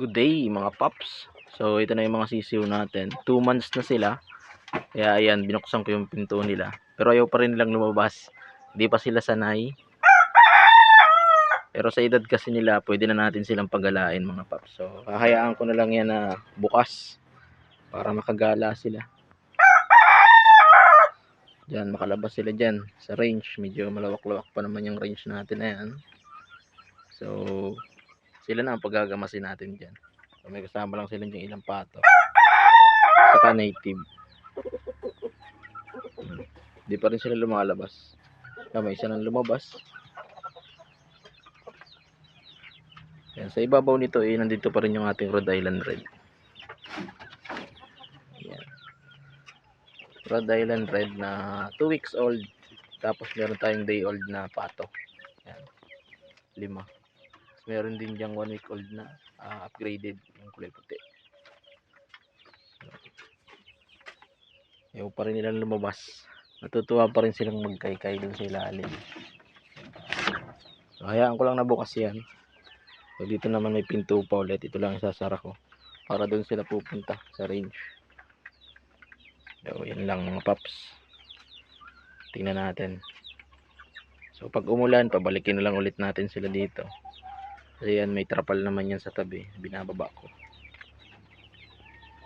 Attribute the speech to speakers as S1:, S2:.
S1: Good day mga paps. So ito na yung mga sisiw natin. 2 months na sila. Kaya ayan, binuksan ko yung pinto nila. Pero ayaw pa rin nilang lumabas. Hindi pa sila sanay. Pero sa edad kasi nila, pwede na natin silang pagalain mga paps. So hahayaan ko na lang yan na bukas. Para makagala sila. Diyan, makalabas sila dyan sa range. Medyo malawak-lawak pa naman yung range natin na yan. So, sila na ang paggagamasin natin dyan. So, may kasama lang sila yung ilang pato. Saka native. Hmm. Di pa rin sila lumalabas. Ah, may isa nang lumabas. Yan, sa ibabaw nito, eh, nandito pa rin yung ating Rhode Island Red. Yan. Rhode Island Red na 2 weeks old. Tapos meron tayong day old na pato. Yan. Lima. Meron din diyang 1 week old na ah, upgraded yung kulay puti. Ayaw pa rin nilang lumabas. Natutuwa pa rin silang magkaykay dun sa ilalim. So, hayaan ko lang na bukas yan. So, dito naman may pinto pa ulit. Ito lang isasara ko. Para dun sila pupunta sa range. So, yan lang mga paps. Tingnan natin. So, pag umulan, pabalikin na lang ulit natin sila dito. Kasi yan, may trapal naman yan sa tabi. Binababa ko.